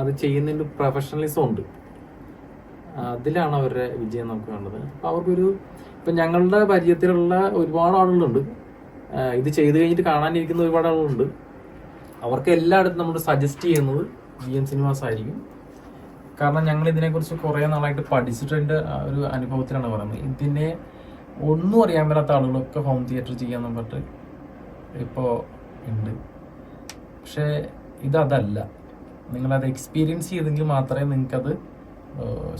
അത് ചെയ്യുന്നതിന്റെ പ്രൊഫഷണലിസം ഉണ്ട്. അതിലാണ് അവരുടെ വിജയം നമുക്ക് വേണ്ടത്. അപ്പോൾ അവർക്കൊരു ഇപ്പം ഞങ്ങളുടെ പരിചയത്തിലുള്ള ഒരുപാട് ആളുകളുണ്ട്. ഇത് ചെയ്ത് കഴിഞ്ഞിട്ട് കാണാനിരിക്കുന്ന ഒരുപാട് ആളുകളുണ്ട്. അവർക്ക് എല്ലായിടത്തും നമ്മൾ സജസ്റ്റ് ചെയ്യുന്നത് ജി എം സിനിമാസ് ആയിരിക്കും കാരണം ഞങ്ങൾ ഇതിനെക്കുറിച്ച് കുറേ നാളായിട്ട് പഠിച്ചിട്ടുണ്ട് ഒരു അനുഭവത്തിലാണ് പറയുന്നത്. ഇതിനെ ഒന്നും അറിയാൻ പറ്റാത്ത ആളുകളൊക്കെ ഹോം തിയേറ്റർ ചെയ്യാൻ പറഞ്ഞിട്ട് ഇപ്പോൾ ഉണ്ട്. പക്ഷേ ഇതല്ല. നിങ്ങളത് എക്സ്പീരിയൻസ് ചെയ്തെങ്കിൽ മാത്രമേ നിങ്ങൾക്കത്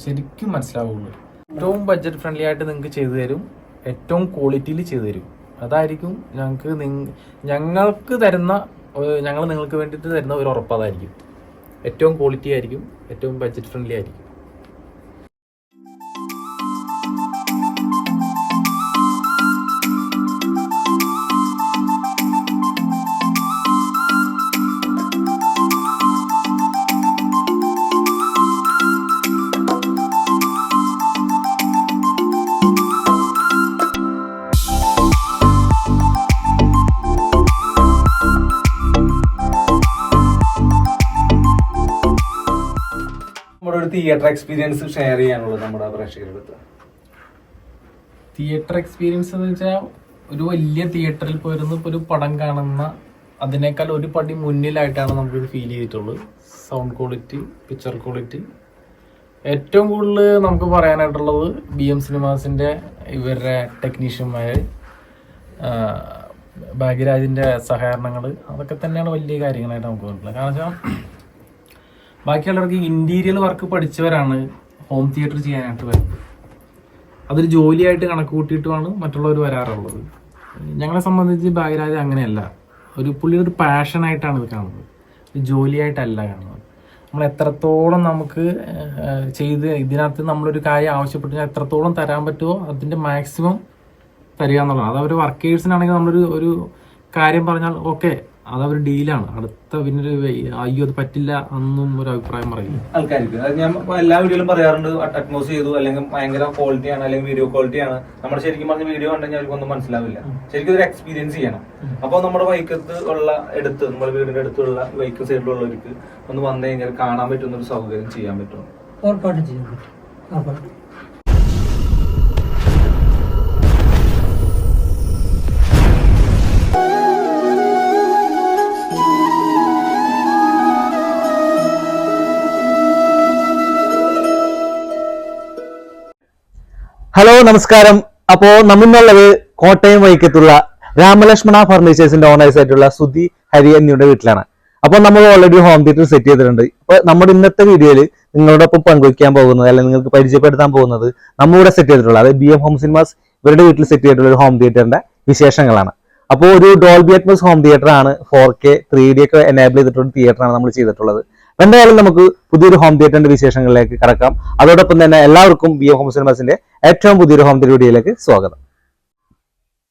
ശരിക്കും മനസ്സിലാവുള്ളൂ. ഏറ്റവും ബഡ്ജറ്റ് ഫ്രണ്ട്ലി ആയിട്ട് നിങ്ങൾക്ക് ചെയ്തു തരും ഏറ്റവും ക്വാളിറ്റിയിൽ ചെയ്തു തരും. അതായിരിക്കും ഞങ്ങൾക്ക് ഞങ്ങൾക്ക് തരുന്ന ഞങ്ങൾ നിങ്ങൾക്ക് വേണ്ടിയിട്ട് തരുന്ന ഒരു ഉറപ്പ് അതായിരിക്കും. ഏറ്റവും ക്വാളിറ്റി ആയിരിക്കും ഏറ്റവും ബഡ്ജറ്റ് ഫ്രണ്ട്ലി ആയിരിക്കും. തിയേറ്റർ എക്സ്പീരിയൻസ് ഷെയർ ചെയ്യാനുള്ളത് നമ്മുടെ പ്രേക്ഷകരുടെ അടുത്ത് തിയേറ്റർ എക്സ്പീരിയൻസ് എന്ന് വെച്ചാൽ ഒരു വലിയ തിയേറ്ററിൽ പോയിരുന്ന ഒരു പടം കാണുന്ന അതിനേക്കാൾ ഒരു പടി മുന്നിലായിട്ടാണ് നമുക്ക് ഫീൽ ചെയ്തിട്ടുള്ളത്. സൗണ്ട് ക്വാളിറ്റി പിക്ചർ ക്വാളിറ്റി ഏറ്റവും കൂടുതൽ നമുക്ക് പറയാനായിട്ടുള്ളത് ബി എം സിനിമാസിന്റെ ഇവരുടെ ടെക്നീഷ്യന്മാർ ഭാഗ്യരാജിന്റെ സഹകരണങ്ങൾ അതൊക്കെ തന്നെയാണ് വലിയ കാര്യങ്ങളായിട്ട് നമുക്ക് തോന്നിയിട്ടുള്ളത് കാരണം വെച്ചാൽ ബാക്കിയുള്ളവർക്ക് ഇന്റീരിയർ വർക്ക് പഠിച്ചവരാണ് ഹോം തിയേറ്റർ ചെയ്യാനായിട്ട് വരുന്നത്. അതൊരു ജോലിയായിട്ട് കണക്ക് കൂട്ടിയിട്ടുമാണ് മറ്റുള്ളവർ വരാറുള്ളത്. ഞങ്ങളെ സംബന്ധിച്ച് ഭാഗ്യരാജ അങ്ങനെയല്ല. ഒരു പുള്ളി ഒരു പാഷനായിട്ടാണ് ഇത് കാണുന്നത്. ഒരു ജോലിയായിട്ടല്ല കാണുന്നത്. നമ്മൾ എത്രത്തോളം നമുക്ക് ചെയ്ത് ഇതിനകത്ത് നമ്മളൊരു കാര്യം ആവശ്യപ്പെട്ട് എത്രത്തോളം തരാൻ പറ്റുമോ അതിന്റെ മാക്സിമം തരിക എന്നുള്ളതാണ്. അത് അവർ വർക്കേഴ്സിനാണെങ്കിൽ നമ്മളൊരു ഒരു കാര്യം പറഞ്ഞാൽ ഓക്കെ അതവർ ഡീലാണ്. അടുത്ത പിന്നെ അയ്യോ അത് പറ്റില്ല എന്നും ഒരു അഭിപ്രായം പറയില്ല. ആൾക്കാർക്ക്. അത് ഞാൻ എല്ലാ വീഡിയോയിലും പറയാറുണ്ട്. അറ്റ്മോസ് ചെയ്തു അല്ലെങ്കിൽ ഭയങ്കര ക്വാളിറ്റി ആണ് അല്ലെങ്കിൽ വീഡിയോ ക്വാളിറ്റി ആണ്. നമ്മൾ ശരിക്കും പറഞ്ഞ വീഡിയോ കണ്ടുകഴിഞ്ഞാൽ അവർക്കൊന്നും മനസ്സിലാവില്ല. ശരിക്കും ഒരു എക്സ്പീരിയൻസ് ചെയ്യണം. അപ്പോൾ നമ്മുടെ വൈക്കത്ത് ഉള്ള എടുത്ത് നമ്മുടെ വീടിന്റെ അടുത്തുള്ള വൈക്ക് സൈഡിലുള്ളവർക്ക് ഒന്ന് വന്നു കഴിഞ്ഞാൽ കാണാൻ പറ്റുന്ന ഒരു സൗകര്യം ചെയ്യാൻ പറ്റും. ഉറപ്പായിട്ടും ചെയ്യാൻ പറ്റും. ഉറപ്പായിട്ടും. ഹലോ നമസ്കാരം. അപ്പോ നമ്മിന്നുള്ളത് കോട്ടയം വൈക്കത്തുള്ള രാമലക്ഷ്മണ ഫർണിച്ചേഴ്സിന്റെ ഓണേഴ്സ് ആയിട്ടുള്ള സുധി ഹരി എന്നിവരുടെ വീട്ടിലാണ്. അപ്പോൾ നമ്മൾ ഓൾറെഡി ഹോം തിയേറ്റർ സെറ്റ് ചെയ്തിട്ടുണ്ട്. അപ്പൊ നമ്മുടെ ഇന്നത്തെ വീഡിയോയിൽ നിങ്ങളോടൊപ്പം പങ്കുവയ്ക്കാൻ പോകുന്നത് അല്ലെങ്കിൽ നിങ്ങൾക്ക് പരിചയപ്പെടുത്താൻ പോകുന്നത് നമ്മളിവിടെ സെറ്റ് ചെയ്തിട്ടുള്ള അതായത് ബി എം ഹോം സിനിമാസ് ഇവരുടെ വീട്ടിൽ സെറ്റ് ചെയ്തിട്ടുള്ള ഒരു ഹോം തിയേറ്ററിന്റെ വിശേഷങ്ങളാണ്. അപ്പോൾ ഒരു ഡോൾബി അറ്റ്മോസ് ഹോം തിയേറ്റർ ആണ് ഫോർ കെ ത്രീ ഡി ഒക്കെ എനേബിൾ ചെയ്തിട്ടുള്ള തിയേറ്റർ ആണ് നമ്മൾ ചെയ്തിട്ടുള്ളത്. എന്തായാലും നമുക്ക് പുതിയൊരു ഹോം തിയേറ്ററിന്റെ വിശേഷങ്ങളിലേക്ക് കടക്കാം. അതോടൊപ്പം തന്നെ എല്ലാവർക്കും എം ഹോം സിനിമാസിന്റെ ഏറ്റവും പുതിയൊരു ഹോം തിയേറ്റർ വീഡിയോയിലേക്ക് സ്വാഗതം.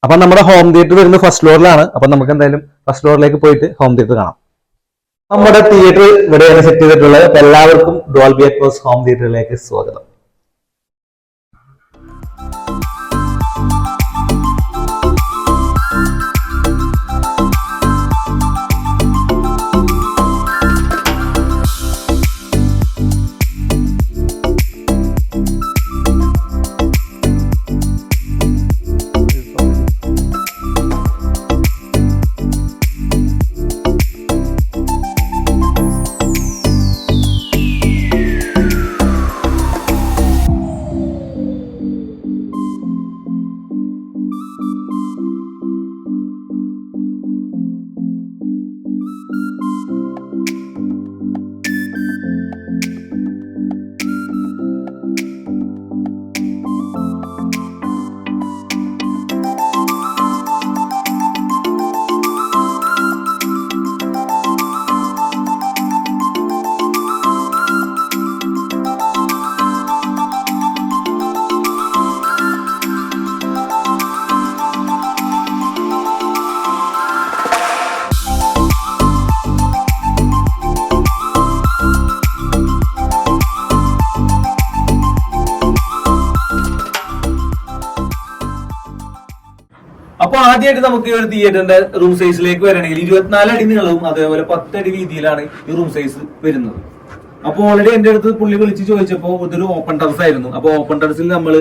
അപ്പൊ നമ്മുടെ ഹോം തിയേറ്റർ വരുന്നത് ഫസ്റ്റ് ഫ്ലോറിലാണ് അപ്പൊ നമുക്ക് എന്തായാലും ഫസ്റ്റ് ഫ്ലോറിലേക്ക് പോയിട്ട് ഹോം തിയേറ്റർ കാണാം. നമ്മുടെ തിയേറ്റർ ഇവിടെയാണ് സെറ്റ് ചെയ്തിട്ടുള്ളത്. എല്ലാവർക്കും ഡോൾബി അറ്റ്മോസ് ഹോം തിയേറ്ററിലേക്ക് സ്വാഗതം. ആദ്യമായിട്ട് നമുക്ക് ഈ ഒരു തിയേറ്ററിന്റെ റൂം സൈസിലേക്ക് വരണമെങ്കിൽ ഇരുപത്തിനാല് അടി നീളവും അതേപോലെ പത്തടി വീതിയിലാണ് ഈ റൂം സൈസ് വരുന്നത്. അപ്പൊ ഓൾറെഡി എന്റെ അടുത്ത് പുള്ളി വിളിച്ച് ചോദിച്ചപ്പോ ഇതൊരു ഓപ്പൺ ടെറസ് ആയിരുന്നു. അപ്പൊ ഓപ്പൺ ടെറസിൽ നമ്മൾ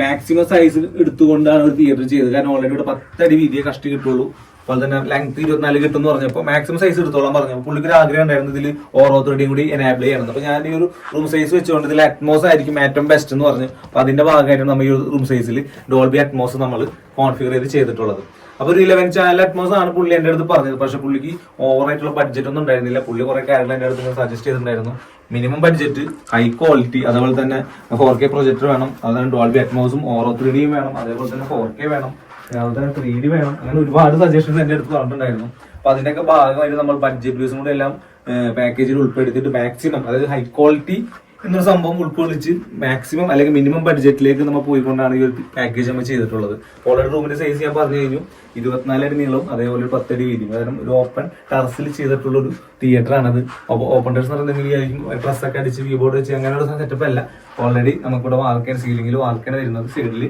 മാക്സിമം സൈസ് എടുത്തുകൊണ്ടാണ് ഒരു തിയേറ്റർ ചെയ്തത്. കാരണം ഓൾറെഡി ഇവിടെ പത്തടി വീതിയെ കഷ്ടി കിട്ടുള്ളൂ. അതുപോലെ തന്നെ ലെങ്ത് ഇരുപത്തിനാല് കിട്ടും എന്ന് പറഞ്ഞപ്പോൾ മാക്സിമം സൈസ് എടുത്തോളാം പറഞ്ഞു. പുള്ളിക്ക് ഒരു ആഗ്രഹം ഉണ്ടായിരുന്നു ഇതിൽ ഓരോ ത്രെഡിയും കൂടി എനാബിൾ ചെയ്യണം അപ്പൊ ഞാൻ ഈ ഒരു റൂം സൈസ് വെച്ചുകൊണ്ട് ഇതിൽ അറ്റ്മോസ് ആയിരിക്കും ഏറ്റവും ബെസ്റ്റ് എന്ന് പറഞ്ഞു. അപ്പൊ അതിന്റെ ഭാഗമായിട്ടാണ് നമ്മൾ ഈ റൂം സൈസിൽ ഡോൾബി അറ്റ്മോസ് നമ്മൾ കോൺഫിഗർ ചെയ്ത് ചെയ്തിട്ടുള്ളത്. അപ്പൊ ഒരു ഇലവൻ ചാനൽ അറ്റ്മോസ് ആണ് പുള്ളി എന്റെ അടുത്ത് പറഞ്ഞത്. പക്ഷെ പുള്ളിക്ക് ഓവർ ആയിട്ടുള്ള ബഡ്ജറ്റ് ഒന്നും ഉണ്ടായിരുന്നില്ല. പുള്ളി കുറെ കാര്യങ്ങൾ എന്റെ അടുത്ത് സജസ്റ്റ് ചെയ്തിട്ടുണ്ടായിരുന്നു. മിനിമം ബഡ്ജറ്റ് ഹൈ ക്വാളിറ്റി അതുപോലെ തന്നെ ഫോർ കെ പ്രൊജക്ടർ വേണം. അതുപോലെ ഡോൾബി അറ്റ്മോസും ഓറോ ത്രീ വേണം. അതേപോലെ തന്നെ ഫോർ കെ വേണം. അതുപോലെ തന്നെ വേണം. അങ്ങനെ ഒരുപാട് സജഷൻസ് എന്റെ അടുത്ത് പറഞ്ഞിട്ടുണ്ടായിരുന്നു. അപ്പൊ അതിന്റെയൊക്കെ ഭാഗമായിട്ട് നമ്മൾ ബഡ്ജറ്റ് വ്യൂസും കൂടെ എല്ലാം പാക്കേജിൽ ഉൾപ്പെടുത്തിയിട്ട് മാക്സിമം അതായത് ഹൈ ക്വാളിറ്റി എന്നൊരു സംഭവം ഉൾക്കൊള്ളിച്ച് മാക്സിമം അല്ലെങ്കിൽ മിനിമം ബഡ്ജറ്റിലേക്ക് നമ്മൾ പോയിക്കൊണ്ടാണ് ഈ ഒരു പാക്കേജ് നമ്മൾ ചെയ്തിട്ടുള്ളത്. ഓൾറെഡി റൂമിന്റെ സൈസ് ഞാൻ പറഞ്ഞു കഴിഞ്ഞു. ഇരുപത്തിനാല് അടി നീളവും അതേപോലെ ഒരു പത്തടി വീതിയും കാരണം ഒരു ഓപ്പൺ ടെറസിൽ ചെയ്തിട്ടുള്ള ഒരു തിയേറ്റർ ആണത്. അപ്പോൾ ഓപ്പൺ ടെറസ് എന്ന് പറയുന്നത് ഡ്രസ്സൊക്കെ അടിച്ച് കീബോർഡ് വെച്ച് അങ്ങനെയുള്ള സെറ്റപ്പ് അല്ല. ഓൾറെഡി നമുക്കിവിടെ വാർക്കാൻ സീലിംഗിൽ വാർക്കാൻ വരുന്നത് സൈഡിൽ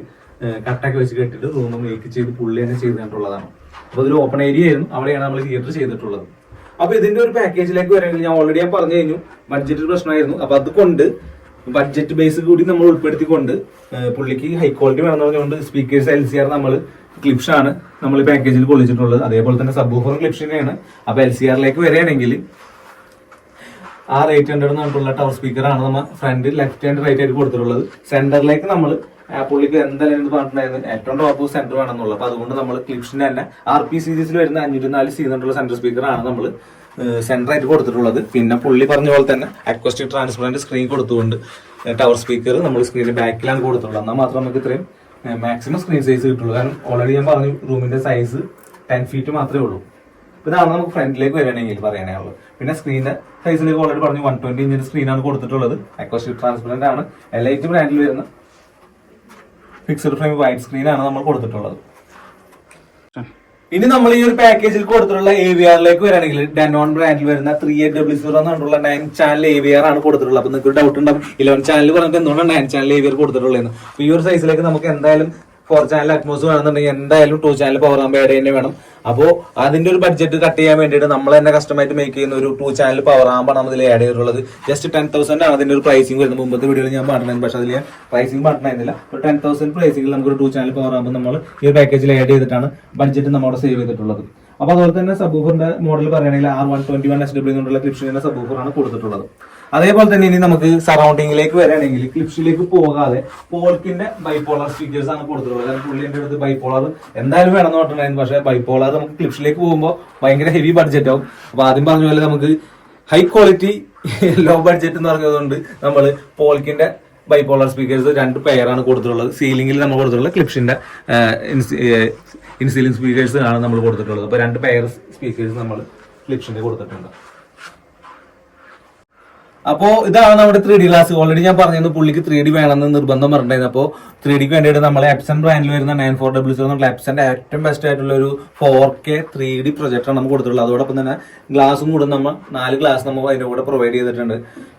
കട്ടൊക്കെ വെച്ച് കെട്ടിട്ട് റൂം മേക്ക് ചെയ്ത് പുള്ളി തന്നെ ചെയ്ത് കണ്ടിട്ടുള്ളതാണ് അപ്പോൾ ഇതൊരു ഓപ്പൺ ഏരിയ ആയിരുന്നു. അവിടെയാണ് നമ്മൾ തിയേറ്റർ ചെയ്തിട്ടുള്ളത്. അപ്പൊ ഇതിന്റെ ഒരു പാക്കേജിലേക്ക് വരാമെങ്കിൽ ഞാൻ ഓൾറെഡി ഞാൻ പറഞ്ഞു കഴിഞ്ഞു. ബഡ്ജറ്റ് പ്രശ്നമായിരുന്നു. അപ്പൊ അതുകൊണ്ട് ബഡ്ജറ്റ് ബേസ് കൂടി നമ്മൾ ഉൾപ്പെടുത്തിക്കൊണ്ട് പുള്ളിക്ക് ഹൈ ക്വാളിറ്റി വേണമെന്ന് പറഞ്ഞുകൊണ്ട് സ്പീക്കേഴ്സ് എൽ സി ആർ നമ്മൾ ആണ് നമ്മൾ പാക്കേജിൽ കൊള്ളിച്ചിട്ടുള്ളത്. അതേപോലെ തന്നെ സബ് ക്ലിപ്സ് തന്നെയാണ്. അപ്പൊ എൽ സി ആറിലേക്ക് വരികയാണെങ്കിൽ ആർ എയ്റ്റ് ഹൺഡ്രഡ് എന്ന് പറഞ്ഞിട്ടുള്ള ടവർ സ്പീക്കർ ആണ് നമ്മൾ ഫ്രണ്ട് ലെഫ്റ്റ് ഹാൻഡ് റൈറ്റ് ആയിട്ട് കൊടുത്തിട്ടുള്ളത്. സെന്ററിലേക്ക് നമ്മൾ പുള്ളിക്ക് എന്തായാലും പറഞ്ഞിട്ടുണ്ടായിരുന്നു. ഏറ്റവും ടോപ്പ് സെന്റർ വേണമെന്നുള്ളത്. അപ്പൊ അതുകൊണ്ട് നമ്മൾ ക്ലിപ്സിന്റെ തന്നെ ആർ പി സീരീസിൽ വരുന്ന അഞ്ഞൂറ്റി നാല് സി എന്നുള്ള സെന്റർ സ്പീക്കർ ആണ് നമ്മൾ സെന്റർ ആയിട്ട് കൊടുത്തിട്ടുള്ളത്. പിന്നെ പുള്ളി പറഞ്ഞ പോലെ തന്നെ അക്വസ്റ്റിക് ട്രാൻസ്പെറന്റ് സ്ക്രീൻ കൊടുത്തുകൊണ്ട് ടവർ സ്പീക്കർ നമ്മൾ സ്ക്രീനിന്റെ ബാക്കിലാണ് കൊടുത്തിട്ടുള്ളത്. എന്നാൽ മാത്രം നമുക്ക് ഇത്രയും മാക്സിമം സ്ക്രീൻ സൈസ് കിട്ടുള്ളൂ. കാരണം ഓൾറെഡി ഞാൻ പറഞ്ഞു റൂമിന്റെ സൈസ് ടെൻ ഫീറ്റ് മാത്രമേ ഉള്ളൂ. ഇതാണ് നമുക്ക് ഫ്രണ്ടിലേക്ക് വരികയാണെങ്കിൽ പറയാനുള്ളത് പിന്നെ സ്ക്രീനിന്റെ സൈസിലേക്ക് ഓൾറെഡി പറഞ്ഞു വൺ ട്വന്റി ഇഞ്ചിന്റെ സ്ക്രീനാണ് കൊടുത്തിട്ടുള്ളത്. അക്വസ്റ്റിക് ട്രാൻസ്പെറന്റ് ആണ്. ടി ബ്രാൻഡിൽ വരുന്ന ഫിക്സഡ് ഫ്രെയിം വൈറ്റ് സ്ക്രീനാണ് നമ്മൾ കൊടുത്തിട്ടുള്ളത്. ഇനി നമ്മൾ ഈ ഒരു പാക്കേജിൽ കൊടുത്തിട്ടുള്ള എ വി ആറിലേക്ക് വരാണെങ്കിൽ ഡെനോൺ ബ്രാൻഡിൽ വരുന്ന ത്രീ എയ്റ്റ് ഡബ്ല്യൂ സീറോ എന്നുള്ള nine channel A V R ആണ് കൊടുത്തിട്ടുള്ളത്. അപ്പൊ നിങ്ങൾക്ക് ഡൗട്ട് ഉണ്ടാവും. ഇലവൻ ചാനൽ പറഞ്ഞിട്ട് എന്തുകൊണ്ടാണ് nine channel A V R കൊടുത്തിട്ടുള്ളത് അപ്പൊ ഈ ഒരു സൈസിലേക്ക് നമുക്ക് എന്തായാലും ഫോർ ചാനൽ അറ്റ്മോസ് വേണമെന്നുണ്ടെങ്കിൽ എന്തായാലും ടു ചാനൽ പവർ ആകുമ്പോൾ ആഡ് തന്നെ വേണം. അപ്പോൾ അതിന്റെ ഒരു ബഡ്ജറ്റ് കട്ട് ചെയ്യാൻ വേണ്ടിയിട്ട് നമ്മൾ തന്നെ കസ്റ്റമായിട്ട് മേക്ക് ചെയ്യുന്ന ഒരു ടു ചാനൽ പവർ നമ്മൾ ഇതിൽ ആഡ് ചെയ്തിട്ടുള്ളത്. ജസ്റ്റ് ടെൻ തൗസൻഡ് ആണ് അതിന്റെ ഒരു പ്രൈസിംഗ് വരുന്നത്. മുമ്പത്തെ വീഡിയോയിൽ ഞാൻ പറഞ്ഞിരുന്നു പക്ഷെ അതിൽ പ്രൈസിംഗ് പറഞ്ഞിരുന്നില്ല. അപ്പോൾ ടെൻ തൗസൻഡ് പ്രൈസിംഗിൽ നമുക്ക് ടു ചാനൽ പവർ ആകുമ്പോൾ നമ്മൾ ഈ ഒരു പാക്കേജിൽ ആഡ് ചെയ്തിട്ടാണ് ബഡ്ജറ്റ് നമ്മൾ സേവ് ചെയ്തിട്ടുള്ളത്. അപ്പോൾ അതുപോലെ തന്നെ സബൂഫറിന്റെ മോഡൽ പറയുകയാണെങ്കിൽ R one twenty one S W എന്നുള്ള ക്ലിപ്ഷിന്റെ സബൂഫറാണ് കൊടുത്തിട്ടുള്ളത്. അതേപോലെ തന്നെ ഇനി നമുക്ക് സറൗണ്ടിങ്ങിലേക്ക് വരാണെങ്കിൽ ക്ലിപ്സിലേക്ക് പോകാതെ പോൾക്കിന്റെ ബൈപോളർ സ്റ്റിക്കേഴ്സ് ആണ് കൊടുത്തിട്ടുള്ളത്. അതായത് പുള്ളി എന്റെ അടുത്ത് ബൈപോളർ എന്തായാലും വേണമെന്ന് പറഞ്ഞിട്ടുണ്ടായിരുന്നു. പക്ഷേ ബൈപോളർ നമുക്ക് ക്ലിപ്സിലേക്ക് പോകുമ്പോൾ ഭയങ്കര ഹെവി ബഡ്ജറ്റ് ആവും. അപ്പൊ ആദ്യം പറഞ്ഞ പോലെ നമുക്ക് ഹൈ ക്വാളിറ്റി ലോ ബഡ്ജറ്റ് എന്ന് പറഞ്ഞതുകൊണ്ട് നമ്മൾ പോൾക്കിന്റെ ബൈപോളർ സ്പീക്കേഴ്സ് രണ്ട് പെയറാണ് കൊടുത്തിട്ടുള്ളത്. സീലിംഗിൽ നമ്മൾ കൊടുത്തിട്ടുള്ളത് ക്ലിപ്സിന്റെ ഇൻസീലിംഗ് സ്പീക്കേഴ്സ് ആണ് നമ്മൾ കൊടുത്തിട്ടുള്ളത്. അപ്പോൾ രണ്ട് പെയർ സ്പീക്കേഴ്സ് നമ്മൾ ക്ലിപ്സിന്റെ കൊടുത്തിട്ടുണ്ട്. അപ്പോ ഇതാണ് നമ്മുടെ ത്രീ ഡി ഗ്ലാസ് ഓൾറെഡി ഞാൻ പറഞ്ഞിരുന്നു പുള്ളിക്ക് ത്രീ ഡി വേണമെന്ന് നിർബന്ധം പറഞ്ഞിട്ടുണ്ടായിരുന്നു. അപ്പോ ത്രീ ഡിക്ക് വേണ്ടിയിട്ട് നമ്മൾ എപ്സൺ ബ്രാൻഡിൽ വരുന്ന നയൻ ഫോർ ഡബ്ല്യൂ സീറോ എന്നുള്ള എപ്സന്റെ ഏറ്റവും ബെസ്റ്റ് ആയിട്ടുള്ള ഒരു four K three D projector നമുക്ക് കൊടുത്തിട്ടുള്ളത്. അതോടൊപ്പം തന്നെ ഗ്ലാസും കൂടെ നമ്മൾ നാല് ഗ്ലാസ് നമ്മൾ അതിന്റെ കൂടെ പ്രൊവൈഡ് ചെയ്തിട്ടുണ്ട്.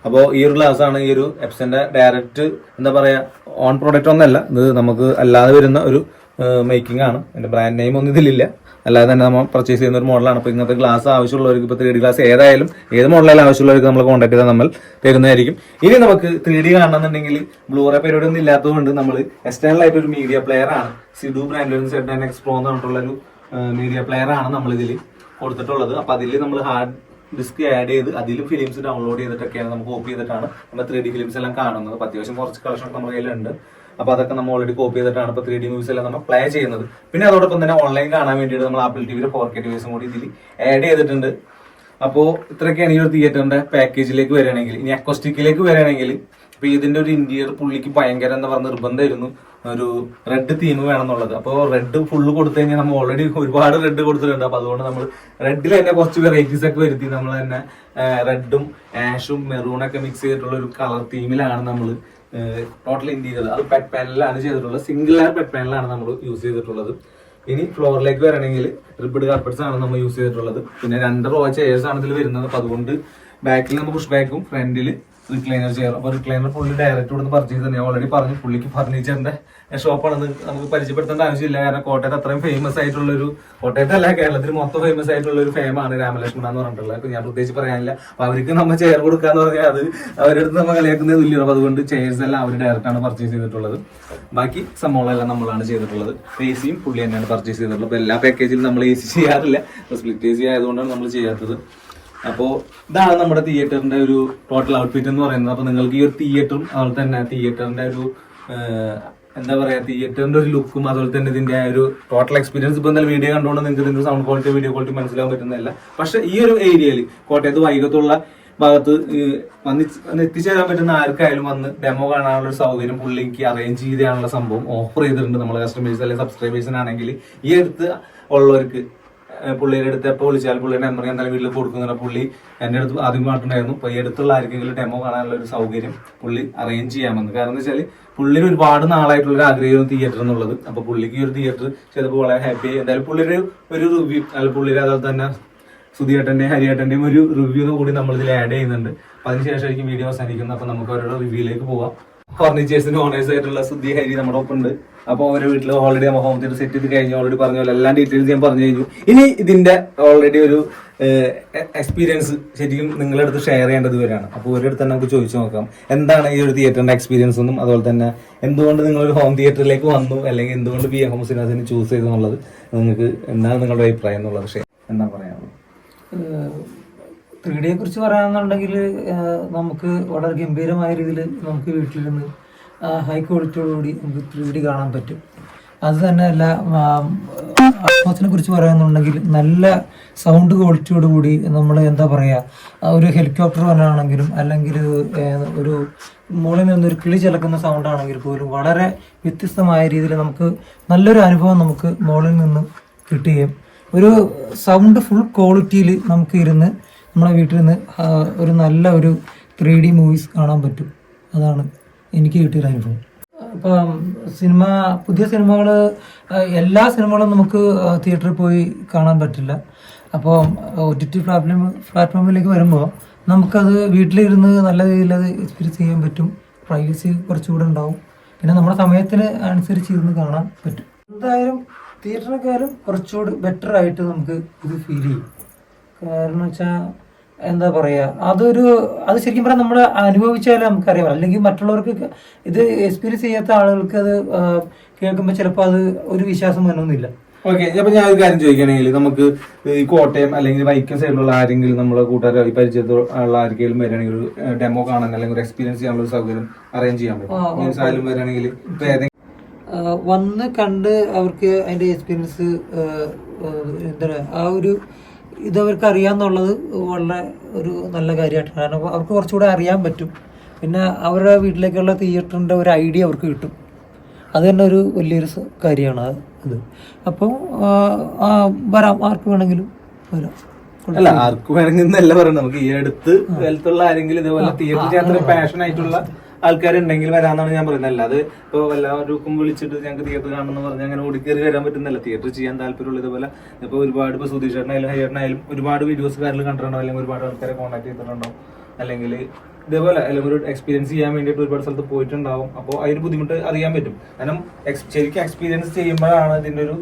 അപ്പോൾ ഈ ഒരു ഗ്ലാസ് ആണ് ഈ ഒരു എപ്സന്റെ ഡയറക്റ്റ് എന്താ പറയാ ഓൺ പ്രൊഡക്റ്റ് ഒന്നല്ല. ഇത് നമുക്ക് അല്ലാതെ വരുന്ന ഒരു മേക്കിംഗ് ആണ്. എന്റെ ബ്രാൻഡ് നെയിം ഒന്നും ഇതിലില്ല. അല്ലാതെ തന്നെ നമ്മൾ പർച്ചേസ് ചെയ്യുന്ന ഒരു മോഡലാണ് അപ്പോൾ ഇങ്ങനത്തെ ഗ്ലാസ് ആവശ്യമുള്ളവർക്ക് ഇപ്പോൾ ത്രീ ഡി ഗ്ലാസ് ഏതായാലും ഏത് മോഡലായാലും ആവശ്യമുള്ളവർക്ക് നമ്മൾ കോൺടാക്ട് ചെയ്താൽ നമ്മൾ തരുന്നതായിരിക്കും. ഇനി നമുക്ക് ത്രീ ഡി കാണണമെന്നുണ്ടെങ്കിൽ ബ്ലൂറേ പരിപാടി ഒന്നും ഇല്ലാത്തതുകൊണ്ട് നമ്മൾ എക്സ്റ്റേണൽ ആയിട്ട് ഒരു മീഡിയ പ്ലെയർ ആണ്. സിഡു ബ്രാൻഡിൽ സെഡ് ആൻഡ് എക്സ്പ്രോ എന്ന് പറഞ്ഞിട്ടുള്ള ഒരു മീഡിയ പ്ലെയർ ആണ് നമ്മൾ ഇതിൽ കൊടുത്തിട്ടുള്ളത്. അപ്പോൾ അതിൽ നമ്മൾ ഹാർഡ് ഡിസ്ക് ആഡ് ചെയ്ത് അതിലും ഫിലിംസ് ഡൗൺലോഡ് ചെയ്തിട്ടൊക്കെയാണ് നമുക്ക് കോപ്പി ചെയ്തിട്ടാണ് നമ്മൾ ത്രീ ഡി ഫിലിംസ് എല്ലാം കാണുന്നത്. അപ്പോൾ അത്യാവശ്യം കുറച്ച് കളക്ഷൻ നമ്മുടെ കയ്യിലുണ്ട്. അപ്പോൾ അതൊക്കെ നമ്മൾ ഓൾറെഡി കോപ്പി ചെയ്തിട്ടാണ് ഇപ്പോൾ ത്രീ ഡി മൂവീസ് എല്ലാം നമ്മൾ പ്ലേ ചെയ്യുന്നത്. പിന്നെ അതോടൊപ്പം തന്നെ ഓൺലൈൻ കാണാൻ വേണ്ടിയിട്ട് നമ്മൾ ആപ്പിൾ ടി വിയുടെ ഫോർ കെ ടിവിസും കൂടി ഇതിൽ ആഡ് ചെയ്തിട്ടുണ്ട്. അപ്പോൾ ഇത്രയൊക്കെയാണ് ഈ ഒരു തിയേറ്ററിന്റെ പാക്കേജിലേക്ക് വരികയാണെങ്കിൽ ഇനി അക്കോസ്റ്റിക്കിലേക്ക് വരികയാണെങ്കിൽ ഇപ്പൊ ഇതിന്റെ ഒരു ഇന്റീരിയർ പുള്ളിക്ക് ഭയങ്കര എന്താ പറഞ്ഞ നിർബന്ധമായിരുന്നു ഒരു റെഡ് തീം വേണമെന്നുള്ളത്. അപ്പോൾ റെഡ് ഫുള്ള് കൊടുത്തു കഴിഞ്ഞാൽ നമ്മൾ ഓൾറെഡി ഒരുപാട് റെഡ് കൊടുത്തിട്ടുണ്ട്. അപ്പോൾ അതുകൊണ്ട് നമ്മൾ റെഡിൽ തന്നെ കുറച്ച് വെറൈറ്റീസ് ഒക്കെ വരുത്തി നമ്മൾ തന്നെ റെഡും ആഷും മെറൂണൊക്കെ മിക്സ് ചെയ്തിട്ടുള്ള ഒരു കളർ തീമിലാണ് നമ്മൾ ടോട്ടൽ ഇന്റീരിയർ അത് പെറ്റ് പാനലിലാണ് ചെയ്തിട്ടുള്ളത്. സിംഗിൾ ലെയർ പെറ്റ് പാനലാണ് നമ്മൾ യൂസ് ചെയ്തിട്ടുള്ളത്. ഇനി ഫ്ലോറിലേക്ക് വരണമെങ്കിൽ റിബിഡ് കാർപ്പറ്റ്സ് ആണ് നമ്മൾ യൂസ് ചെയ്തിട്ടുള്ളത്. പിന്നെ രണ്ട് റോ ചെയേഴ്സ് ആണ് ഇതിൽ വരുന്നത്. അപ്പം അതുകൊണ്ട് ബാക്കിൽ നമ്മൾ പുഷ് ബാക്കും ഫ്രണ്ടിൽ റിക്ലൈനർ ചെയർ അപ്പൊ റിക്ലൈനർ പുള്ളി ഡയറക്റ്റ് ഇവിടുന്ന് പർച്ചേസ് തന്നെ ഓൾറെഡി പറഞ്ഞു പുള്ളിക്ക് ഫർണിച്ചറിന്റെ ഷോപ്പാണെന്ന് നമുക്ക് പരിചയപ്പെടുത്തേണ്ട ആവശ്യമില്ല. കാരണം കോട്ടയത്ത് അത്രയും ഫേമസ് ആയിട്ടുള്ള ഒരു കോട്ടയത്തല്ല കേരളത്തിൽ മൊത്തം ഫേമസ് ആയിട്ടുള്ള ഒരു ഫേമാണ് രാമലക്ഷ്മണ എന്ന് പറഞ്ഞിട്ടുള്ളത്. അപ്പൊ ഞാൻ പ്രത്യേകിച്ച് പറയാനില്ല. അപ്പൊ അവർക്ക് നമ്മൾ ചെയർ കൊടുക്കാന്ന് പറഞ്ഞാൽ അത് അവരെടുത്ത് നമ്മൾ കളിയാക്കുന്നത് തുല്യമാണ് അപ്പൊ അതുകൊണ്ട് ചെയർസ് എല്ലാം അവർ ഡയറക്റ്റ് ആണ് പർച്ചേസ് ചെയ്തിട്ടുള്ളത്. ബാക്കി സംഭവങ്ങളെല്ലാം നമ്മളാണ് ചെയ്തിട്ടുള്ളത്. എ സിയും പുള്ളി തന്നെയാണ് പർച്ചേസ് ചെയ്തിട്ടുള്ളത്. അപ്പൊ എല്ലാ പാക്കേജിലും നമ്മൾ എ സി ചെയ്യാറില്ല. സ്പ്ലിറ്റ് എ സി ആയതുകൊണ്ടാണ് നമ്മൾ ചെയ്യാത്തത്. അപ്പോൾ ഇതാണ് നമ്മുടെ തിയേറ്ററിന്റെ ഒരു ടോട്ടൽ ഔട്ട്ഫിറ്റ് എന്ന് പറയുന്നത്. അപ്പൊ നിങ്ങൾക്ക് ഈ ഒരു തിയേറ്ററും അതുപോലെ തന്നെ തിയേറ്ററിന്റെ ഒരു എന്താ പറയാ തിയേറ്ററിന്റെ ഒരു ലുക്കും അതുപോലെ തന്നെ ഇതിന്റെ ഒരു ടോട്ടൽ എക്സ്പീരിയൻസ് ഇപ്പൊ എന്തായാലും വീഡിയോ കണ്ടുകൊണ്ട് നിങ്ങൾക്ക് ഇതിന്റെ സൗണ്ട് ക്വാളിറ്റി വീഡിയോ ക്വാളിറ്റി മനസ്സിലാവാൻ പറ്റുന്നില്ല പക്ഷെ ഈ ഒരു ഏരിയയിൽ കോട്ടയത്ത് വൈകത്തുള്ള ഭാഗത്ത് വന്ന് എത്തിച്ചേരാൻ പറ്റുന്ന ആർക്കായാലും വന്ന് ഡെമോ കാണാനുള്ള സൗകര്യം പുള്ളിക്ക് അറേഞ്ച് ചെയ്താനുള്ള സംഭവം. ഓഫർ ചെയ്തിട്ടുണ്ട് നമ്മളെ കസ്റ്റമേഴ്സ് അല്ലെങ്കിൽ സബ്സ്ക്രൈബേഴ്സിനാണെങ്കിൽ ഈ അടുത്ത് ഉള്ളവർക്ക് പുള്ളിയുടെ അടുത്ത് എപ്പോൾ വിളിച്ചാൽ പുള്ളിയുടെ നമ്പർ ഞാൻ തന്നെ വീട്ടിൽ കൊടുക്കുന്ന പുള്ളി എന്റെ അടുത്ത് ആദ്യം പറഞ്ഞിട്ടുണ്ടായിരുന്നു. അപ്പോൾ ഈ അടുത്തുള്ള ആർക്കെങ്കിലും ഡെമോ കാണാനുള്ള ഒരു സൗകര്യം പുള്ളി അറേഞ്ച് ചെയ്യാമെന്ന്. കാരണം എന്ന് വെച്ചാൽ പുള്ളിന് ഒരുപാട് നാളായിട്ടുള്ള ഒരു ആഗ്രഹം തിയേറ്റർ എന്നുള്ളത്. അപ്പോൾ പുള്ളിക്ക് ഈ ഒരു തിയേറ്റർ ചെയ്തപ്പോൾ വളരെ ഹാപ്പി എന്തായാലും പുള്ളിയുടെ ഒരു റിവ്യൂ അല്ല പുള്ളിയുടെ അതുപോലെ തന്നെ സുധിയേട്ടന്റെയും ഹരിയേട്ടന്റെയും ഒരു റിവ്യൂ കൂടി നമ്മൾ ഇതിൽ ആഡ് ചെയ്യുന്നുണ്ട്. അപ്പൊ അതിനുശേഷമായിരിക്കും വീഡിയോ അവസാനിക്കുന്നത്. അപ്പൊ നമുക്ക് അവരുടെ റിവ്യൂയിലേക്ക് പോവാം. ഫർണിച്ചേഴ്സിന്റെ ഓണേഴ്സ് ആയിട്ടുള്ള സുദ്ധി ഹരി നമ്മുടെ ഒപ്പം ഉണ്ട് അപ്പൊ അവരുടെ വീട്ടിൽ ഓൾറെഡി നമ്മൾ ഹോം തിയേറ്റർ സെറ്റ് ചെയ്ത് കഴിഞ്ഞു ഓൾറെഡി പറഞ്ഞ പോലെ എല്ലാ ഡീറ്റെയിൽസ് ഞാൻ പറഞ്ഞു കഴിഞ്ഞു. ഇനി ഇതിന്റെ ഓൾറെഡി ഒരു എക്സ്പീരിയൻസ് ശരിക്കും നിങ്ങളുടെ അടുത്ത് ഷെയർ ചെയ്യേണ്ടത് വരെയാണ് അപ്പോൾ ഒരു അടുത്ത് തന്നെ നമുക്ക് ചോദിച്ചു നോക്കാം. എന്താണ് ഈ ഒരു തിയേറ്ററിന്റെ എക്സ്പീരിയൻസ് എന്നും അതുപോലെ തന്നെ എന്തുകൊണ്ട് നിങ്ങൾ ഒരു ഹോം തിയേറ്ററിലേക്ക് വന്നു അല്ലെങ്കിൽ എന്തുകൊണ്ട് ബി ഹോം സിനിമാസിനെ ചൂസ് ചെയ്തു എന്നുള്ളത് നിങ്ങൾക്ക് എന്താണ് നിങ്ങളുടെ അഭിപ്രായം എന്നുള്ളത് ഷെയർ എന്താ പറയാനുള്ളത്? ത്രീ ഡിയെ കുറിച്ച് പറയാന്നുണ്ടെങ്കിൽ നമുക്ക് വളരെ ഗംഭീരമായ രീതിയിൽ നമുക്ക് വീട്ടിലിരുന്ന് ഹൈ ക്വാളിറ്റിയോടുകൂടി നമുക്ക് ത്രീ ഡി കാണാൻ പറ്റും. അത് തന്നെയല്ല അറ്റ്മോസിനെ കുറിച്ച് പറയുന്നുണ്ടെങ്കിൽ നല്ല സൗണ്ട് ക്വാളിറ്റിയോട് കൂടി നമ്മൾ എന്താ പറയുക ഒരു ഹെലികോപ്റ്റർ വന്നാണെങ്കിലും അല്ലെങ്കിൽ ഒരു മുകളിൽ ഒരു കിളി ചിലക്കുന്ന സൗണ്ട് ആണെങ്കിൽ പോലും വളരെ വ്യത്യസ്തമായ രീതിയിൽ നമുക്ക് നല്ലൊരു അനുഭവം നമുക്ക് മുകളിൽ നിന്ന് കിട്ടുകയും ഒരു സൗണ്ട് ഫുൾ ക്വാളിറ്റിയിൽ നമുക്ക് ഇരുന്ന് നമ്മുടെ വീട്ടിൽ നിന്ന് ഒരു നല്ല ഒരു ത്രീ ഡി മൂവീസ് കാണാൻ പറ്റും. അതാണ് എനിക്ക് കിട്ടിയൊരു അനുഭവം. ഇപ്പം സിനിമ പുതിയ സിനിമകൾ എല്ലാ സിനിമകളും നമുക്ക് തിയേറ്ററിൽ പോയി കാണാൻ പറ്റില്ല. അപ്പോൾ ഒ ടി ടി പ്ലാറ്റ്ഫോം പ്ലാറ്റ്ഫോമിലേക്ക് വരുമ്പോൾ നമുക്കത് വീട്ടിലിരുന്ന് നല്ല രീതിയിൽ അത് എക്സ്പീരിയൻസ് ചെയ്യാൻ പറ്റും. പ്രൈവസി കുറച്ചുകൂടെ ഉണ്ടാവും. പിന്നെ നമ്മുടെ സമയത്തിന് അനുസരിച്ച് ഇരുന്ന് കാണാൻ പറ്റും. എന്തായാലും തിയേറ്ററിനെക്കാളും കുറച്ചുകൂടി ബെറ്റർ ആയിട്ട് നമുക്ക് ഇത് ഫീൽ ചെയ്യും. കാരണം വെച്ചാൽ എന്താ പറയുക അതൊരു അത് ശരിക്കും പറഞ്ഞാൽ നമ്മൾ അനുഭവിച്ചാലേ നമുക്കറിയാം അല്ലെങ്കിൽ മറ്റുള്ളവർക്ക് ഇത് എക്സ്പീരിയൻസ് ചെയ്യാത്ത ആളുകൾക്ക് അത് കേൾക്കുമ്പോൾ ചിലപ്പോൾ അത് ഒരു വിശ്വാസം വരണമെന്നില്ല. ഓക്കെ അപ്പൊ ഞാൻ ഒരു കാര്യം ചോദിക്കുകയാണെങ്കിൽ നമുക്ക് ഈ കോട്ടയം അല്ലെങ്കിൽ വൈക്കം സൈഡിലുള്ള ആരെങ്കിലും നമ്മളെ കൂട്ടുകാർ പരിചയത്തിലുള്ള ആർക്കെങ്കിലും വരികയാണെങ്കിൽ ഒരു ഡെമോ കാണാൻ അല്ലെങ്കിൽ ഒരു എക്സ്പീരിയൻസ് ചെയ്യാനുള്ള ഒരു സൗകര്യം അറേഞ്ച് ചെയ്യാൻ പറ്റും വരികയാണെങ്കിൽ വന്ന് കണ്ട് അവർക്ക് അതിന്റെ എക്സ്പീരിയൻസ് എന്താ ആ ഒരു ഇത് അവർക്ക് അറിയാന്നുള്ളത് വളരെ ഒരു നല്ല കാര്യമായിട്ടാണ്. കാരണം അവർക്ക് കുറച്ചുകൂടെ അറിയാൻ പറ്റും. പിന്നെ അവരുടെ വീട്ടിലേക്കുള്ള തിയേറ്ററിന്റെ ഒരു ഐഡിയ അവർക്ക് കിട്ടും. അത് തന്നെ ഒരു വലിയൊരു കാര്യമാണ് അത്. ഇത് അപ്പോൾ വരാം. ആർക്ക് വേണമെങ്കിലും വരാം. അല്ല ആർക്ക് വേണമെങ്കിൽ എന്നല്ല പറയുന്നത്. നമുക്ക് ഈ അടുത്ത് കാലത്തുള്ള ആരെങ്കിലും ഇതേപോലെ തിയേറ്റർ യാത്ര പാഷൻ ആയിട്ടുള്ള ആൾക്കാരുണ്ടെങ്കിൽ വരാന്നാണ് ഞാൻ പറയുന്നത്. അല്ലാതെ ഇപ്പൊ എല്ലാവർക്കും വിളിച്ചിട്ട് ഞങ്ങൾക്ക് തിയേറ്റർ കാണണമെന്ന് പറഞ്ഞാൽ അങ്ങനെ ഓടിക്കേറി വരാൻ പറ്റുന്നില്ല. തിയേറ്റർ ചെയ്യാൻ താല്പര്യമുള്ള ഇതുപോലെ ഇപ്പൊ ഒരുപാട് ഇപ്പൊ സുധീഷ് ചേട്ടനായാലും ഹയ്യേട്ടനായാലും ഒരുപാട് വീഡിയോസ് കാര്യങ്ങൾ കണ്ടിട്ടുണ്ടോ അല്ലെങ്കിൽ ഒരുപാട് ആൾക്കാരെ കോൺടാക്ട് ചെയ്തിട്ടുണ്ടോ അല്ലെങ്കിൽ ഇതേപോലെ അല്ലെങ്കിൽ ഒരു എക്സ്പീരിയൻസ് ചെയ്യാൻ വേണ്ടിയിട്ട് ഒരുപാട് സ്ഥലത്ത് പോയിട്ടുണ്ടാവും. അപ്പോൾ അതിന് ബുദ്ധിമുട്ട് അറിയാൻ പറ്റും. കാരണം ശരിക്കും എക്സ്പീരിയൻസ് ചെയ്യുമ്പോഴാണ് ഇതിന്റെ ഒരു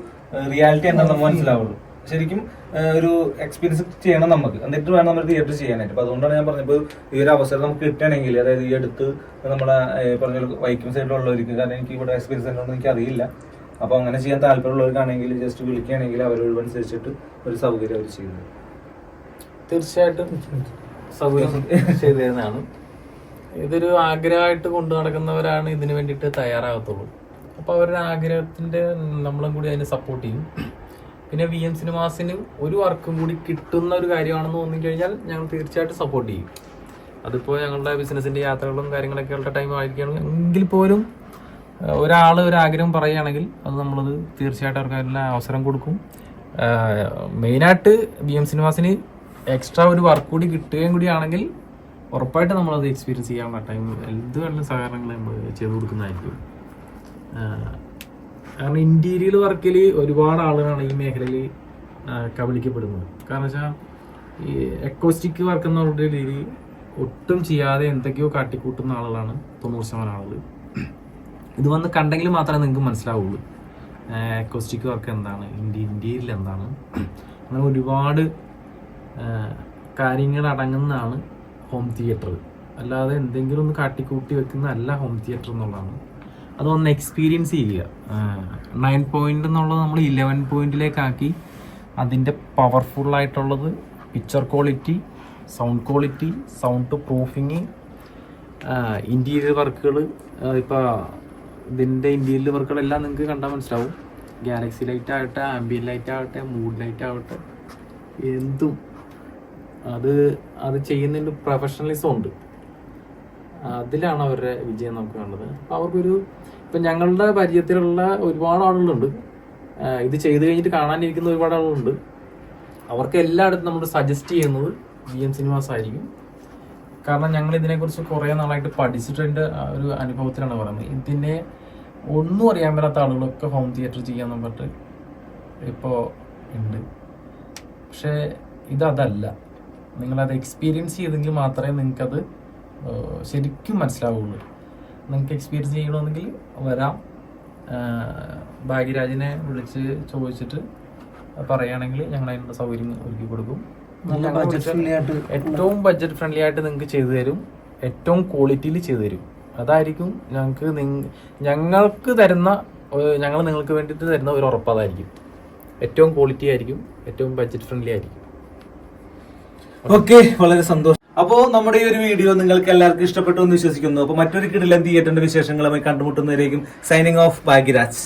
റിയാലിറ്റി എന്താണെന്ന് മനസ്സിലാവുള്ളൂ. ശരിക്കും ഒരു എക്സ്പീരിയൻസ് ചെയ്യണം നമുക്ക്. എന്നിട്ട് വേണം നമ്മൾ തിയേറ്റർ ചെയ്യാനായിട്ട്. അപ്പൊ അതുകൊണ്ടാണ് ഞാൻ പറഞ്ഞത് ഇപ്പൊ ഈ ഒരു അവസരം നമുക്ക് കിട്ടണമെങ്കിൽ അതായത് ഈ അടുത്ത് നമ്മളെ പറഞ്ഞ വൈക്കം സൈഡിലുള്ളവർക്ക് കാരണം എനിക്ക് ഇവിടെ എക്സ്പീരിയൻസ് ഉണ്ടോ എനിക്ക് അറിയില്ല. അപ്പൊ അങ്ങനെ ചെയ്യാൻ താല്പര്യമുള്ളവർക്കാണെങ്കിൽ ജസ്റ്റ് വിളിക്കുകയാണെങ്കിൽ അവരോടനുസരിച്ചിട്ട് ഒരു സൗകര്യം അവർ ചെയ്യുന്നത് തീർച്ചയായിട്ടും സൗകര്യം ചെയ്തു തരുന്നതാണ്. ഇതൊരു ആഗ്രഹമായിട്ട് കൊണ്ടു നടക്കുന്നവരാണ് ഇതിനു വേണ്ടിയിട്ട് തയ്യാറാകത്തുള്ളൂ. അപ്പോൾ അവരുടെ ആഗ്രഹത്തിന്റെ നമ്മളും കൂടി അതിനെ സപ്പോർട്ട് ചെയ്യും. പിന്നെ വി എം സിനിമാസിന് ഒരു വർക്കും കൂടി കിട്ടുന്ന ഒരു കാര്യമാണെന്ന് തോന്നിക്കഴിഞ്ഞാൽ ഞങ്ങൾ തീർച്ചയായിട്ടും സപ്പോർട്ട് ചെയ്യും. അതിപ്പോൾ ഞങ്ങളുടെ ബിസിനസിന്റെ യാത്രകളും കാര്യങ്ങളൊക്കെ ഉള്ള ടൈം ആയിരിക്കുകയാണ് എങ്കിൽ പോലും ഒരാൾ ഒരു ആഗ്രഹം പറയുകയാണെങ്കിൽ അത് നമ്മളത് തീർച്ചയായിട്ടും അവർക്ക് അതിനുള്ള അവസരം കൊടുക്കും. മെയിനായിട്ട് ബി എം സിനിമാസിന് എക്സ്ട്രാ ഒരു വർക്ക് കൂടി കിട്ടുകയും കൂടി ആണെങ്കിൽ ഉറപ്പായിട്ട് നമ്മളത് എക്സ്പീരിയൻസ് ചെയ്യാനുള്ള ടൈം എന്ത് വേണമെങ്കിലും സഹകരണങ്ങൾ നമ്മൾ ചെയ്തു കൊടുക്കുന്നതായിരിക്കും. കാരണം ഇന്റീരിയൽ വർക്കിൽ ഒരുപാട് ആളുകളാണ് ഈ മേഖലയിൽ കബളിക്കപ്പെടുന്നത്. കാരണം വെച്ചാൽ ഈ എക്കോസ്റ്റിക് വർക്ക് എന്നുള്ള രീതിയിൽ ഒട്ടും ചെയ്യാതെ എന്തൊക്കെയോ കാട്ടിക്കൂട്ടുന്ന ആളുകളാണ് തൊണ്ണൂറ് ശതമാനം ആളുകൾ ഇത് വന്ന് കണ്ടെങ്കിൽ മാത്രമേ നിങ്ങൾക്ക് മനസ്സിലാവുള്ളൂ. എക്കോസ്റ്റിക് വർക്ക് എന്താണ്? ഇന്ത്യ ഇന്ത്യയിൽ എന്താണ്? അങ്ങനെ ഒരുപാട് കാര്യങ്ങൾ അടങ്ങുന്നതാണ് ഹോം തിയേറ്റർ അല്ലാതെ എന്തെങ്കിലും ഒന്ന് കാട്ടിക്കൂട്ടി വെക്കുന്നതല്ല ഹോം തിയേറ്റർ എന്നുള്ളതാണ്. അതൊന്ന് എക്സ്പീരിയൻസ് ചെയ്യുക. നയൻ പോയിന്റ് എന്നുള്ളത് നമ്മൾ ഇലവൻ പോയിന്റിലേക്കാക്കി അതിന്റെ പവർഫുൾ ആയിട്ടുള്ളത് picture quality sound quality sound proofing interior വർക്കുകൾ ഇപ്പോൾ ഇതിന്റെ ഇന്റീരിയർ വർക്കുകളെല്ലാം നിങ്ങൾക്ക് കണ്ടാൽ മനസ്സിലാവും. ഗാലക്സി ലൈറ്റ് ആകട്ടെ ആംബിയൻ ലൈറ്റ് ആകട്ടെ മൂഡ് ലൈറ്റ് ആകട്ടെ എന്തും. അത് അത് ചെയ്യുന്നതിന്റെ പ്രൊഫഷണലിസം ഉണ്ട്. അതിലാണ് അവരുടെ വിജയം നമുക്ക് കാണുന്നത് അപ്പോൾ അവർക്കൊരു ഇപ്പം ഞങ്ങളുടെ പരിചയത്തിലുള്ള ഒരുപാട് ആളുകളുണ്ട്. ഇത് ചെയ്തു കഴിഞ്ഞിട്ട് കാണാനിരിക്കുന്ന ഒരുപാട് ആളുകളുണ്ട്. അവർക്ക് എല്ലായിടത്തും നമ്മൾ സജസ്റ്റ് ചെയ്യുന്നത് വി എം സിനിമാസ് ആയിരിക്കും. കാരണം ഞങ്ങൾ ഇതിനെക്കുറിച്ച് കുറേ നാളായിട്ട് പഠിച്ചിട്ടുണ്ട് ഒരു അനുഭവത്തിലാണ് പറയുന്നത്. ഇതിനെ ഒന്നും അറിയാൻ മേലാത്ത ആളുകളൊക്കെ ഹോം തിയേറ്റർ ചെയ്യാന്ന് പറഞ്ഞിട്ട് ഇപ്പോൾ ഉണ്ട്. പക്ഷേ ഇതല്ല നിങ്ങളത് എക്സ്പീരിയൻസ് ചെയ്തെങ്കിൽ മാത്രമേ നിങ്ങൾക്കത് ശരിക്കും മനസ്സിലാവുള്ളൂ. നിങ്ങൾക്ക് എക്സ്പീരിയൻസ് ചെയ്യണമെങ്കിൽ വരാം. ഭാഗ്യരാജനെ വിളിച്ച് ചോദിച്ചിട്ട് പറയുകയാണെങ്കിൽ ഞങ്ങൾ അതിനുള്ള സൗകര്യം ഒരുക്കി കൊടുക്കും. നല്ല ബഡ്ജറ്റ് വിളിച്ചാൽ ഫ്രണ്ട്ലി ആയിട്ട് ഏറ്റവും ബഡ്ജറ്റ് ഫ്രണ്ട്ലി ആയിട്ട് നിങ്ങൾക്ക് ചെയ്തു തരും. ഏറ്റവും ക്വാളിറ്റിയിൽ ചെയ്തു തരും. അതായിരിക്കും ഞങ്ങൾക്ക് ഞങ്ങൾക്ക് തരുന്ന ഞങ്ങൾ നിങ്ങൾക്ക് വേണ്ടിയിട്ട് തരുന്ന ഒരു ഉറപ്പ് അതായിരിക്കും. ഏറ്റവും ക്വാളിറ്റി ആയിരിക്കും ഏറ്റവും ബഡ്ജറ്റ് ഫ്രണ്ട്ലി ആയിരിക്കും. ഓക്കെ വളരെ സന്തോഷം. അപ്പോ നമ്മുടെ ഈ ഒരു വീഡിയോ നിങ്ങൾക്ക് എല്ലാവർക്കും ഇഷ്ടപ്പെട്ടു എന്ന് വിശ്വസിക്കുന്നു. അപ്പൊ മറ്റൊരു കിടിലൻ തിയേറ്ററിന്റെ വിശേഷങ്ങളുമായി കണ്ടുമുട്ടുന്നവരേക്കും സൈനിങ് ഓഫ് ഭാഗ്യരാജ്.